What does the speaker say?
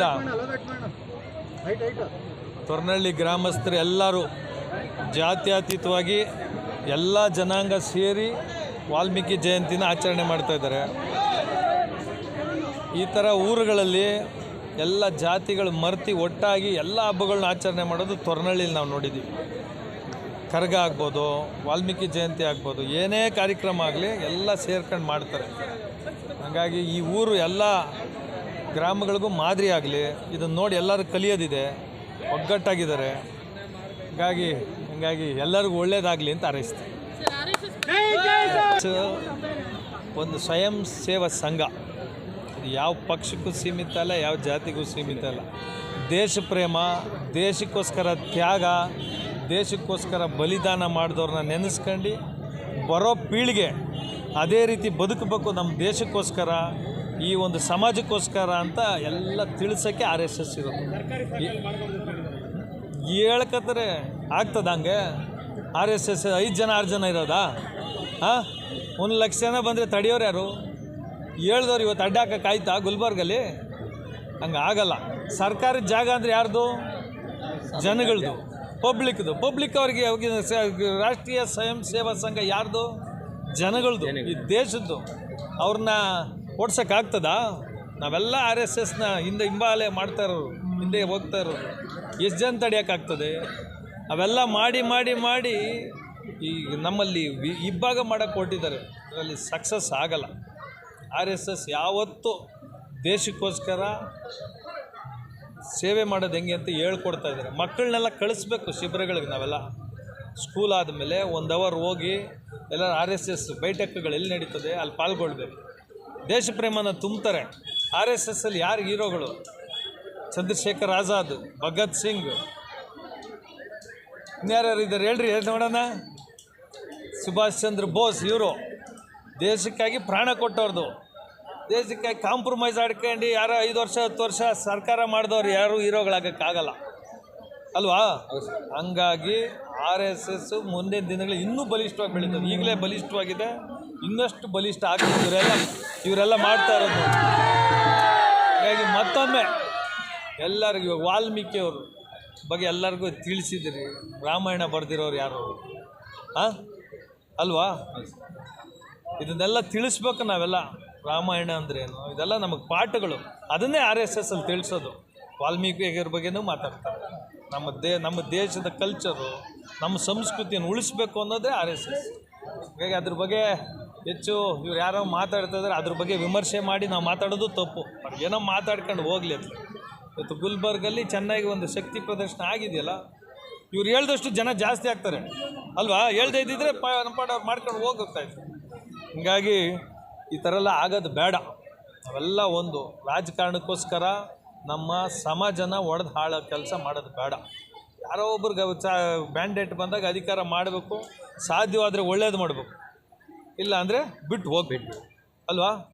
ಏನಿಲ್ಲ ತೊರ್ನಳ್ಳಿ ಗ್ರಾಮಸ್ಥರು ಎಲ್ಲರೂ ಜಾತ್ಯತೀತವಾಗಿ ಎಲ್ಲ ಜನಾಂಗ ಸೇರಿ ವಾಲ್ಮೀಕಿ ಜಯಂತಿನ ಆಚರಣೆ ಮಾಡ್ತಾ ಇದ್ದಾರೆ. ಈ ಥರ ಊರುಗಳಲ್ಲಿ ಎಲ್ಲ ಜಾತಿಗಳು ಮರ್ತಿ ಒಟ್ಟಾಗಿ ಎಲ್ಲ ಹಬ್ಬಗಳನ್ನ ಆಚರಣೆ ಮಾಡೋದು ತೊರ್ನಳ್ಳಿಲಿ ನಾವು ನೋಡಿದ್ದೀವಿ. ಕರ್ಗ ಆಗ್ಬೋದು, ವಾಲ್ಮೀಕಿ ಜಯಂತಿ ಆಗ್ಬೋದು, ಏನೇ ಕಾರ್ಯಕ್ರಮ ಆಗಲಿ ಎಲ್ಲ ಸೇರ್ಕೊಂಡು ಮಾಡ್ತಾರೆ. ಹಾಗಾಗಿ ಈ ಊರು ಎಲ್ಲ ಗ್ರಾಮಗಳಿಗೂ ಮಾದರಿ ಆಗಲಿ ಇದನ್ನು ನೋಡಿ ಎಲ್ಲರೂ ಕಲಿಯೋದಿದೆ. ಒಗ್ಗಟ್ಟಾಗಿದ್ದಾರೆ. ಹಾಗಾಗಿ ಹಾಗಾಗಿ ಎಲ್ಲರಿಗೂ ಒಳ್ಳೇದಾಗಲಿ ಅಂತ ಹಾರೈಸ್ತೀನಿ. ಸೊ, ಒಂದು ಸ್ವಯಂ ಸೇವಾ ಸಂಘ. ಯಾವ ಪಕ್ಷಕ್ಕೂ ಸೀಮಿತ ಅಲ್ಲ ಯಾವ ಜಾತಿಗೂ ಸೀಮಿತ ಅಲ್ಲ. ದೇಶ ಪ್ರೇಮ ದೇಶಕ್ಕೋಸ್ಕರ ತ್ಯಾಗ ದೇಶಕ್ಕೋಸ್ಕರ ಬಲಿದಾನ ಮಾಡಿದವ್ರನ್ನ ನೆನೆಸ್ಕೊಂಡು ಬರೋ ಪೀಳಿಗೆ ಅದೇ ರೀತಿ ಬದುಕಬೇಕು ನಮ್ಮ ದೇಶಕ್ಕೋಸ್ಕರ. ಈ ಒಂದು ಸಮಾಜಕ್ಕೋಸ್ಕರ ಅಂತ ಎಲ್ಲ ತಿಳಿಸೋಕ್ಕೆ ಆರ್ ಎಸ್ ಎಸ್ ಇರೋದು. ಹೇಳ್ಕತ್ತಾರೆ ಆಗ್ತದ ಹಂಗೆ? ಆರ್ ಎಸ್ ಎಸ್ ಐದು ಜನ, ಆರು ಜನ ಇರೋದಾ? ಹಾಂ? ಒಂದು ಲಕ್ಷ ಜನ ಬಂದರೆ ತಡೆಯೋರು ಯಾರು? ಹೇಳ್ದವ್ರು ಇವತ್ತು ಅಡ್ಡ ಹಾಕಕ್ಕೆ ಆಯ್ತಾ ಗುಲ್ಬರ್ಗಲ್ಲಿ? ಹಂಗೆ ಆಗಲ್ಲ. ಸರ್ಕಾರದ ಜಾಗ ಅಂದರೆ ಯಾರ್ದು? ಜನಗಳದು. ಪಬ್ಲಿಕ್ದು. ಪಬ್ಲಿಕ್ ಅವ್ರಿಗೆ ಅವ್ರಿಗೆ ರಾಷ್ಟ್ರೀಯ ಸ್ವಯಂ ಸೇವಾ ಸಂಘ ಯಾರ್ದು? ಜನಗಳದು. ಈ ದೇಶದ್ದು. ಅವ್ರನ್ನ ಓಡ್ಸೋಕ್ಕಾಗ್ತದಾ? ನಾವೆಲ್ಲ ಆರ್ ಎಸ್ ಎಸ್ನ ಹಿಂದೆ ಹಿಂಬಾಲೆ ಮಾಡ್ತಾ ಇರೋರು, ಹಿಂದೆ ಹೋಗ್ತಾ ಇರೋರು. ಎಷ್ಟು ಜನ ತಡಿಯೋಕ್ಕಾಗ್ತದೆ ಅವೆಲ್ಲ ಮಾಡಿ ಮಾಡಿ ಮಾಡಿ ಈ ನಮ್ಮಲ್ಲಿ ಇಬ್ಬಾಗ ಮಾಡೋಕ್ಕೆ ಕೊಟ್ಟಿದ್ದಾರೆ ಅದರಲ್ಲಿ ಸಕ್ಸಸ್ ಆಗಲ್ಲ. ಆರ್ ಎಸ್ ಎಸ್ ಯಾವತ್ತೂ ದೇಶಕ್ಕೋಸ್ಕರ ಸೇವೆ ಮಾಡೋದು ಹೆಂಗೆ ಅಂತ ಹೇಳ್ಕೊಡ್ತಾ ಇದ್ದಾರೆ. ಮಕ್ಕಳನ್ನೆಲ್ಲ ಕಳಿಸ್ಬೇಕು ಶಿಬಿರಗಳಿಗೆ ನಾವೆಲ್ಲ. ಸ್ಕೂಲ್ ಆದಮೇಲೆ ಒಂದು ಅವರ್ ಹೋಗಿ ಎಲ್ಲ ಆರ್ ಎಸ್ ಎಸ್ ಬೈಠಕ್ಗಳು ಎಲ್ಲಿ ನಡೀತದೆ ಅಲ್ಲಿ ಪಾಲ್ಗೊಳ್ಬೇಕು. ದೇಶ ಪ್ರೇಮನ ತುಂಬ್ತಾರೆ ಆರ್ ಎಸ್ ಎಸ್ಸಲ್ಲಿ ಯಾರು ಹೀರೋಗಳು? ಚಂದ್ರಶೇಖರ್ ಆಜಾದ್, ಭಗತ್ ಸಿಂಗ್. ಇನ್ಯಾರ್ಯಾರು ಇದ್ದಾರೆ? ಹೇಳ್ರಿ ಹೇಳಿ ನೋಡೋಣ. ಸುಭಾಷ್ ಚಂದ್ರ ಬೋಸ್ ಇವರು ದೇಶಕ್ಕಾಗಿ ಪ್ರಾಣ ಕೊಟ್ಟವ್ರದು. ದೇಶಕ್ಕಾಗಿ ಕಾಂಪ್ರಮೈಸ್ ಆಡ್ಕೊಂಡು ಯಾರೋ ಐದು ವರ್ಷ, ಹತ್ತು ವರ್ಷ ಸರ್ಕಾರ ಮಾಡಿದವ್ರು ಯಾರು ಹೀರೋಗಳಾಗಕ್ಕಾಗಲ್ಲ. ಅಲ್ವಾ? ಹಂಗಾಗಿ ಆರ್ ಎಸ್ ಎಸ್ ಮುಂದಿನ ದಿನಗಳು ಇನ್ನೂ ಬಲಿಷ್ಠವಾಗಿ ಬೆಳೀತದೆ. ಈಗಲೇ ಬಲಿಷ್ಠವಾಗಿದೆ. ಇನ್ನಷ್ಟು ಬಲಿಷ್ಠ ಆಗಿ ಇವರೆಲ್ಲ ಇವರೆಲ್ಲ ಮಾಡ್ತಾ ಇರೋದು. ಹಾಗಾಗಿ ಮತ್ತೊಮ್ಮೆ ಎಲ್ಲರಿಗೂ, ಇವಾಗ ವಾಲ್ಮೀಕಿಯವರು ಬಗ್ಗೆ ಎಲ್ಲರಿಗೂ ತಿಳಿಸಿದ್ರಿ. ರಾಮಾಯಣ ಬರೆದಿರೋರು ಯಾರು? ಹಾಂ ಅಲ್ವಾ? ಇದನ್ನೆಲ್ಲ ತಿಳಿಸ್ಬೇಕು ನಾವೆಲ್ಲ. ರಾಮಾಯಣ ಅಂದ್ರೇನು ಇದೆಲ್ಲ ನಮಗೆ ಪಾಠಗಳು. ಅದನ್ನೇ ಆರ್ ಎಸ್ ಎಸ್ ಅಲ್ಲಿ ತಿಳಿಸೋದು. ವಾಲ್ಮೀಕಿಯರ ಬಗ್ಗೆನೂ ಮಾತಾಡ್ತಾರೆ. ನಮ್ಮ ದೇ, ನಮ್ಮ ದೇಶದ ಕಲ್ಚರು ನಮ್ಮ ಸಂಸ್ಕೃತಿಯನ್ನು ಉಳಿಸ್ಬೇಕು ಅನ್ನೋದೇ ಆರ್ ಎಸ್ ಎಸ್. ಹಾಗಾಗಿ ಅದ್ರ ಬಗ್ಗೆ ಹೆಚ್ಚು ಇವ್ರು ಯಾರೋ ಮಾತಾಡ್ತಾ ಇದ್ದಾರೆ ಅದ್ರ ಬಗ್ಗೆ ವಿಮರ್ಶೆ ಮಾಡಿ ನಾವು ಮಾತಾಡೋದು ತಪ್ಪು. ಏನೋ ಮಾತಾಡ್ಕೊಂಡು ಹೋಗ್ಲಿ ಅಂತ ಇವತ್ತು ಗುಲ್ಬರ್ಗಲ್ಲಿ ಚೆನ್ನಾಗಿ ಒಂದು ಶಕ್ತಿ ಪ್ರದರ್ಶನ ಆಗಿದೆಯಲ್ಲ, ಇವ್ರು ಹೇಳ್ದಷ್ಟು ಜನ ಜಾಸ್ತಿ ಆಗ್ತಾರೆ. ಅಲ್ವಾ? ಹೇಳ್ದೇ ಇದ್ದಿದ್ರೆ ಪ ನಮ್ಮ ಪಾಡ ಮಾಡ್ಕೊಂಡು ಹೋಗ್ತಾ ಹೀಗಾಗಿ ಹಿಂಗಾಗಿ ಈ ಥರ ಎಲ್ಲ ಆಗೋದು ಬೇಡ. ಅವೆಲ್ಲ ಒಂದು ರಾಜಕಾರಣಕ್ಕೋಸ್ಕರ ನಮ್ಮ ಸಮಾಜನ ಒಡೆದು ಹಾಳೋ ಕೆಲಸ ಮಾಡೋದು ಬೇಡ. ಯಾರೋ ಒಬ್ರಿಗೆ ಚ, ಬ್ಯಾಂಡೇಟ್ ಬಂದಾಗ ಅಧಿಕಾರ ಮಾಡಬೇಕು, ಸಾಧ್ಯವಾದರೆ ಒಳ್ಳೇದು ಮಾಡಬೇಕು. ಇಲ್ಲ ಅಂದರೆ ಬಿಟ್ಟು ಹೋಗ್ಬೇಕು. ಅಲ್ವಾ?